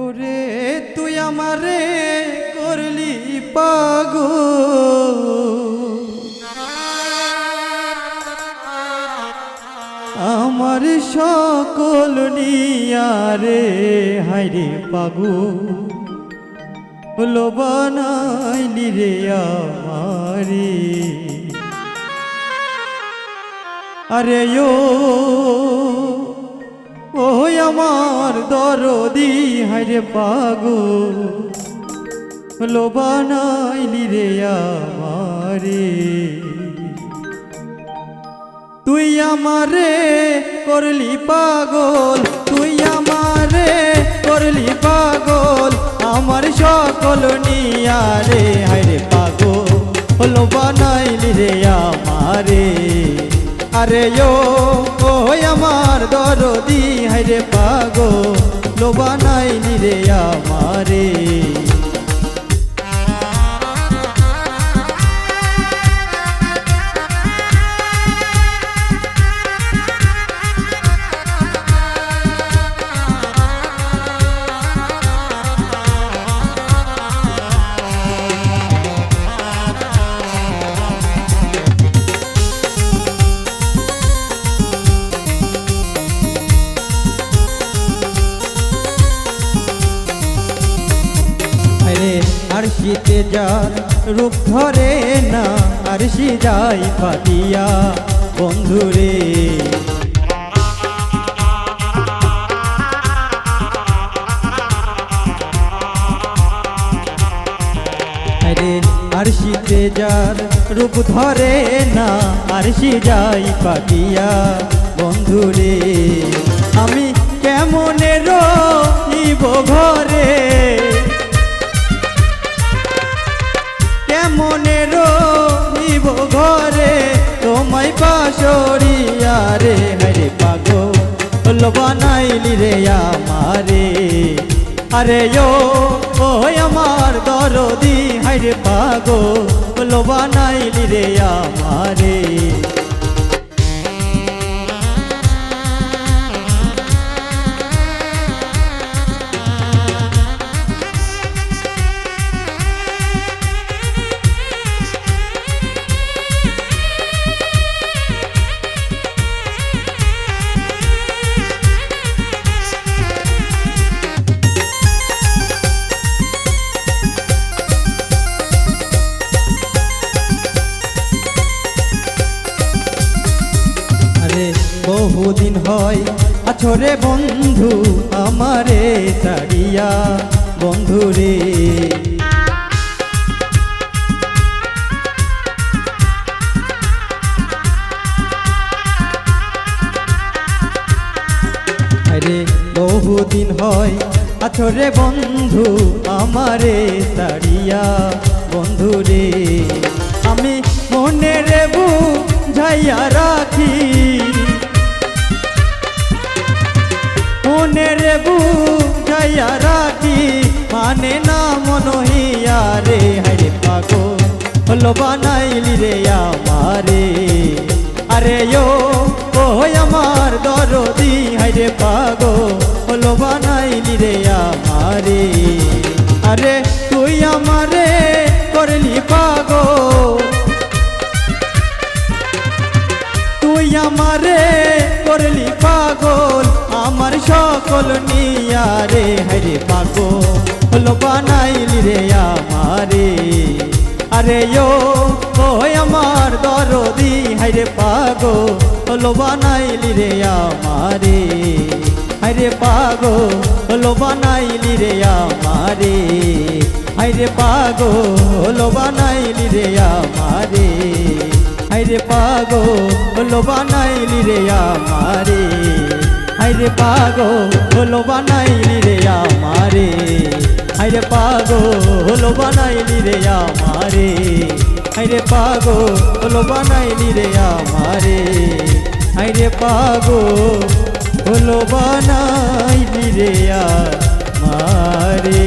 ওরে, তুই আমারে করলি পাগো আমার সকল নিয়ারে হাইরে পাগো হলো বানাইলি রে আমারে। আরে ও ও আমার দরদি হাইরে পাগো। হলো বানাইলি রে আমারে। তুই আমারে করলি পাগল, তুই আমারে করলি পাগল, আমার সকল নিয়ারে। হাইরে পাগল হলো বানাইলি রে আমারে। আরে ও দরদি হাইরে পাগো লোবা নাই নিরে আমারে। আরে শীতে যার রূপ ধরে না, আর সি যাই পাতিয়া বন্ধুরে, আরে শীতে যার রূপ ধরে না, আর সি যাই পাতিয়া বন্ধুরে পাশরিয়া রে হরে পাগো বানাইলি রে আমারে। আরে ও ও আমার দরদি হাইরে পাগো বানাইলি রে আমারে। বহুদিন হয় আছরে বন্ধু আমারে তাড়িয়া বন্ধু রে। আরে বহুদিন হয় আছরে বন্ধু আমারে তাড়িয়া, বন্ধু রে। আমি মনে রে বুঝাইয়া রাখি মনে রে বুঝাইয়া রাখি। মানে না মনহিয়া রে হাইরে পাগো হলো বানাইলি রে আমারে। আরে ও ও আমার দরদি হাইরে পাগো হলো বানাইলি রে আমারে। আরে তুই আমারে করলি পাগো তুই আমারে করলি পাগল। আমার সকল নিয়ারে হরে পাগল, হলো বানাইলি রে আমারে। আরে ও আমার দরদি হাইরে পাগো হলো বানাইলি রে আমারে। হাইরে পাগো হলো বানাইলি রে আমারে। হাইরে পাগো হলো বানাইলি রে আমারে। হাইরে পাগো হলো বানাইলি রে আমারে। হাইরে পাগো হলো বানাইলি রে আমারে। হাইরে পাগো হলো বানাইলি রে আমারে। হাইরে পাগো হলো বানাইলি রে আমারে। হাইরে পাগো হলো বানাইলি রে আমারে।